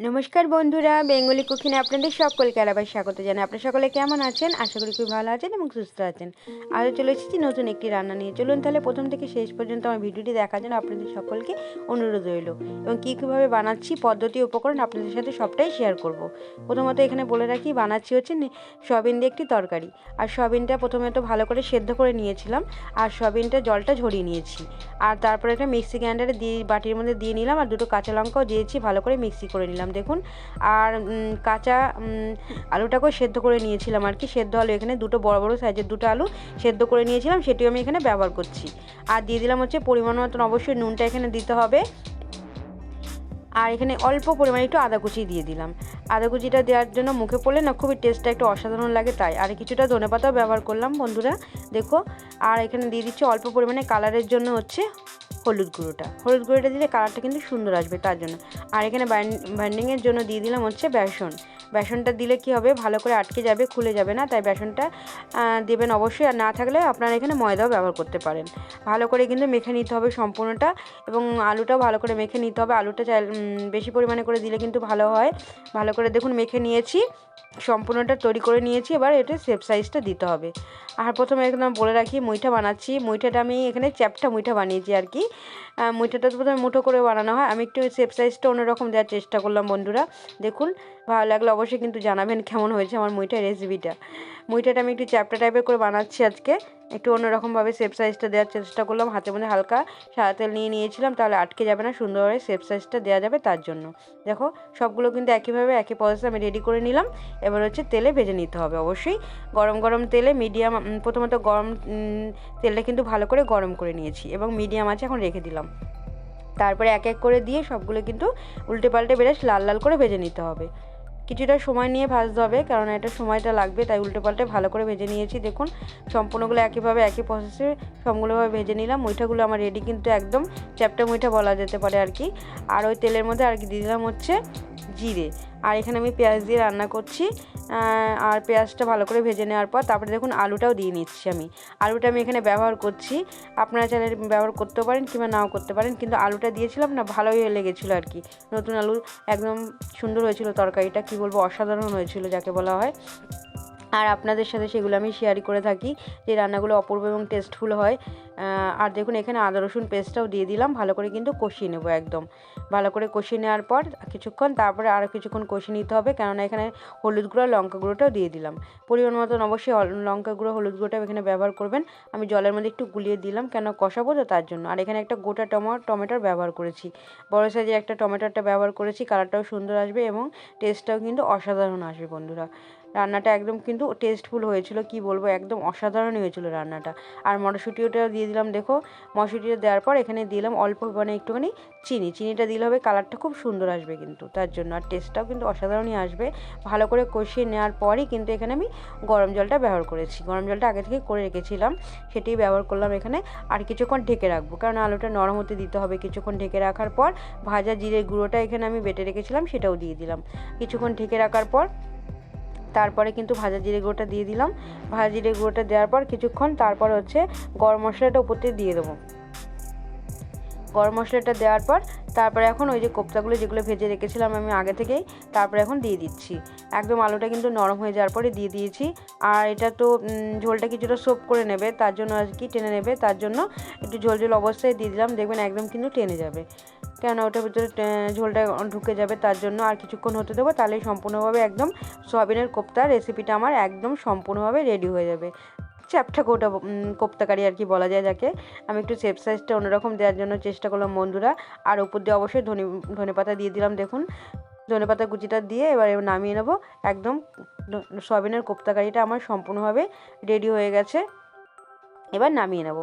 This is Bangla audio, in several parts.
নমস্কার বন্ধুরা, বেঙ্গলি কুকিনে আপনাদের সকলকে আবার স্বাগত জানাই। আপনারা সকলে কেমন আছেন? আশা করি খুব ভালো আছেন এবং সুস্থ আছেন। আজও চলে এসেছি নতুন একটি রান্না নিয়ে। চলুন তাহলে প্রথম থেকে শেষ পর্যন্ত আমার ভিডিওটি দেখার জন্য আপনাদের সকলকে অনুরোধ রইল এবং কী কীভাবে বানাচ্ছি, পদ্ধতি, উপকরণ আপনাদের সাথে সবটাই শেয়ার করব। প্রথমত এখানে বলে রাখি, বানাচ্ছি হচ্ছে নে- সয়াবিন দিয়ে একটি তরকারি। আর সয়াবিনটা প্রথমে তো ভালো করে সেদ্ধ করে নিয়েছিলাম। আর সয়াবিনটা জলটা ঝরিয়ে নিয়েছি। আর তারপরে একটা মিক্সি গ্রাইন্ডারে দিয়ে বাটির মধ্যে দিয়ে নিলাম। আর দুটো কাঁচা লঙ্কাও দিয়েছি, ভালো করে মিক্সি করে নিলাম। দেখুন। আর কাঁচা আলুটাকেও সেদ্ধ করে নিয়েছিলাম আর কি। সেদ্ধ আলু এখানে দুটো বড় বড় সাইজের দুটো আলু সেদ্ধ করে নিয়েছিলাম, সেটিও আমি এখানে ব্যবহার করছি। আর দিয়ে দিলাম হচ্ছে পরিমাণ মতন অবশ্যই নুনটা এখানে দিতে হবে। আর এখানে অল্প পরিমাণে একটু আদা কুচি দিয়ে দিলাম। আদা কুচিটা দেওয়ার জন্য মুখে পড়লে না খুবই টেস্টটা একটু অসাধারণ লাগে তাই। আর কিছুটা ধনেপাতাও ব্যবহার করলাম বন্ধুরা, দেখো। আর এখানে দিয়ে দিচ্ছি অল্প পরিমাণে কালারের জন্য হচ্ছে হলুদ গুঁড়োটা। হলুদ গুঁড়োটা দিলে কালারটা কিন্তু সুন্দর আসবে তার জন্য। আর এখানে বাইন্ডিংয়ের জন্য দিয়ে দিলাম হচ্ছে বেসন। বেসনটা দিলে কি হবে? ভালো করে আটকে যাবে, খুলে যাবে না, তাই বেসনটা দেবেন অবশ্যই। আর না থাকলে আপনারা এখানে ময়দাও ব্যবহার করতে পারেন। ভালো করে কিন্তু মেখে নিতে হবে সম্পূর্ণটা এবং আলুটাও ভালো করে মেখে নিতে হবে। আলুটা চাই বেশি পরিমাণে করে দিলে কিন্তু ভালো হয়। ভালো করে দেখুন মেখে নিয়েছি, সম্পূর্ণটা তৈরি করে নিয়েছি। এবার এটা শেপ সাইজটা দিতে হবে। আর প্রথমে একদম বলে রাখি মুইটা বানাচ্ছি। মুইঠাটা আমি এখানে চ্যাপটা মুইঠা বানিয়েছি আর কি। মুইঠাটা তো প্রথমে মুঠো করে বানানো হয়। আমি একটু সেফ সাইজটা অন্যরকম দেওয়ার চেষ্টা করলাম বন্ধুরা। দেখুন, ভালো লাগলে অবশ্যই কিন্তু জানাবেন কেমন হয়েছে আমার মুইটা রেসিপিটা মুইটাটা আমি একটু চ্যাপটা টাইপের করে বানাচ্ছি আজকে। একটু অন্যরকমভাবে শেপ সাইজটা দেওয়ার চেষ্টা করলাম। হাতের মধ্যে হালকা সাদা তেল নিয়ে নিয়েছিলাম, তাহলে আটকে যাবে না, সুন্দরভাবে শেপ সাইজটা দেওয়া যাবে তার জন্য। দেখো, সবগুলো কিন্তু একইভাবে, একই প্রসেসে আমি রেডি করে নিলাম। এবার হচ্ছে তেলে ভেজে নিতে হবে অবশ্যই। গরম গরম তেলে মিডিয়াম প্রথমত গরম তেলটা কিন্তু ভালো করে গরম করে নিয়েছি এবং মিডিয়াম আছে এখন রেখে দিলাম। তারপরে এক এক করে দিয়ে সবগুলো কিন্তু উল্টে পাল্টে বেশ লাল লাল করে ভেজে নিতে হবে। কিছুটা সময় নিয়ে ভাজতে হবে, কারণ এটা সময়টা লাগবে, তাই উল্টে পাল্টে ভালো করে ভেজে নিয়েছি। দেখুন, সম্পূর্ণগুলো একইভাবে, একই প্রসেসে সবগুলোভাবে ভেজে নিলাম। মুইঠাগুলো আমার রেডি কিন্তু একদম চ্যাপটা মুইঠা বলা যেতে পারে আর কি। আর ওই তেলের মধ্যে আর কি দিয়ে দিলাম হচ্ছে জিরে। আর এখানে আমি পেঁয়াজ দিয়ে রান্না করছি। আর পেঁয়াজটা ভালো করে ভেজে নেওয়ার পর তারপরে দেখুন আলুটাও দিয়ে নিচ্ছি আমি। আলুটা আমি এখানে ব্যবহার করছি। আপনারা চাইলে ব্যবহার করতেও পারেন কিংবা নাও করতে পারেন, কিন্তু আলুটা দিয়েছিলাম না, ভালোই লেগেছিলো আর কি। নতুন আলু একদম সুন্দর হয়েছিল তরকারিটা, কি বলব, অসাধারণ হয়েছিল যাকে বলা হয়। আর আপনাদের সাথে সেগুলো আমি শেয়ারই করে থাকি, যে রান্নাগুলো অপূর্ব এবং টেস্টফুল হয়। আর দেখুন, এখানে আদা, রসুন পেস্টটাও দিয়ে দিলাম। ভালো করে কিন্তু কষিয়ে নেব একদম। ভালো করে কষিয়ে নেওয়ার পর কিছুক্ষণ, তারপরে আরও কিছুক্ষণ কষিয়ে নিতে হবে। কেননা এখানে হলুদ গুঁড়ো, লঙ্কা গুঁড়োটাও দিয়ে দিলাম। পরিমাণ মতন অবশ্যই লঙ্কা গুঁড়ো, হলুদ গুঁড়োটাও এখানে ব্যবহার করবেন। আমি জলের মধ্যে একটু গুলিয়ে দিলাম, কেন কষাবো তো তার জন্য। আর এখানে একটা গোটা টমা, টমেটোর ব্যবহার করেছি। বড় সাইজের একটা টমেটোটা ব্যবহার করেছি, কালারটাও সুন্দর আসবে এবং টেস্টটাও কিন্তু অসাধারণ আসবে বন্ধুরা। রান্নাটা একদম কিন্তু টেস্টফুল হয়েছিল, কি বলব, একদম অসাধারণ হয়েছিল রান্নাটা। আর মটরশুঁটিটা দিয়ে দিলাম, দেখো মটরশুঁটিটা দেওয়ার পর এখানে দিলাম অল্প মানে একটুখানি চিনি। চিনিটা দিলে হবে কালারটা খুব সুন্দর আসবে কিন্তু, তার জন্য। আর টেস্টটাও কিন্তু অসাধারণই আসবে। ভালো করে কষিয়ে নেওয়ার পরই কিন্তু এখানে আমি গরম জলটা ব্যবহার করেছি। গরম জলটা আগে থেকে করে রেখেছিলাম, সেটাই ব্যবহার করলাম এখানে। আর কিছুক্ষণ ঢেকে রাখব, কারণ আলুটা নরম হতে দিতে হবে। কিছুক্ষণ ঢেকে রাখার পর ভাজা জিরে গুঁড়োটা এখানে আমি বেটে রেখেছিলাম, সেটাও দিয়ে দিলাম। কিছুক্ষণ ঢেকে রাখার পর তারপরে কিন্তু ভাজা জিরে গুঁড়োটা দিয়ে দিলাম। ভাজা জিরে গুঁড়োটা দেওয়ার পর কিছুক্ষণ তারপর হচ্ছে গরম মশলাটা উপর দিয়ে দিয়ে দেবো। গরম মশলাটা দেওয়ার পর তারপরে এখন ওই যে কোপ্তাগুলো যেগুলো ভেজে রেখেছিলাম আমি আগে থেকেই, তারপরে এখন দিয়ে দিচ্ছি। একদম আলুটা কিন্তু নরম হয়ে যাওয়ার পরে দিয়ে দিয়েছি। আর এটা তো ঝোলটা কিছুটা সোপ করে নেবে, তার জন্য আর কি টেনে নেবে, তার জন্য একটু ঝোল ঝোল অবস্থায় দিয়ে দিলাম। দেখবেন একদম কিন্তু টেনে যাবে। কেন ওটার ভিতরে ঝোলটা ঢুকে যাবে, তার জন্য আর কিছুক্ষণ হতে দেবো তাহলেই সম্পূর্ণভাবে একদম সয়াবিনের কোপ্তা রেসিপিটা আমার একদম সম্পূর্ণভাবে রেডি হয়ে যাবে। চ্যাপটা কোটা কোপ্তাকারি আর কি বলা যায় যাকে। আমি একটু সেপ সাইজটা অন্যরকম দেওয়ার জন্য চেষ্টা করলাম বন্ধুরা। আর উপর দিয়ে অবশ্যই ধনে ধনে পাতা দিয়ে দিলাম, দেখুন। ধনে পাতা কুচিটা দিয়ে এবার নামিয়ে নেব। একদম সয়াবিনের কোপ্তাকারিটা আমার সম্পূর্ণভাবে রেডি হয়ে গেছে। এবার নামিয়ে নেব।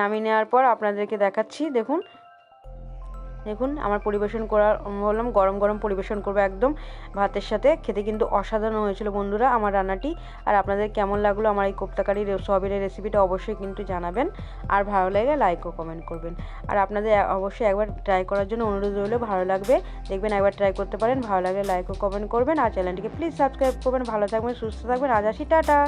নামিয়ে নেওয়ার পর আপনাদেরকে দেখাচ্ছি, দেখুন। দেখুন, আমার পরিবেশন করার বললাম গরম গরম পরিবেশন করব একদম। ভাতের সাথে খেতে কিন্তু অসাধারণ হয়েছিল বন্ধুরা আমার রান্নাটি। আর আপনাদের কেমন লাগল আমার এই কোপ্তাকারি সয়াবিনের রেসিপিটা অবশ্যই কিন্তু জানাবেন। আর ভালো লাগে লাইক ও কমেন্ট করবেন। আর আপনাদের অবশ্যই একবার ট্রাই করার জন্য অনুরোধ রইল, ভালো লাগবে। দেখবেন একবার ট্রাই করতে পারেন, ভালো লাগলে লাইক ও কমেন্ট করবেন। আর চ্যানেলটিকে প্লিজ সাবস্ক্রাইব করবেন। ভালো থাকবেন, সুস্থ থাকবেন। আজ আসি, টাটা।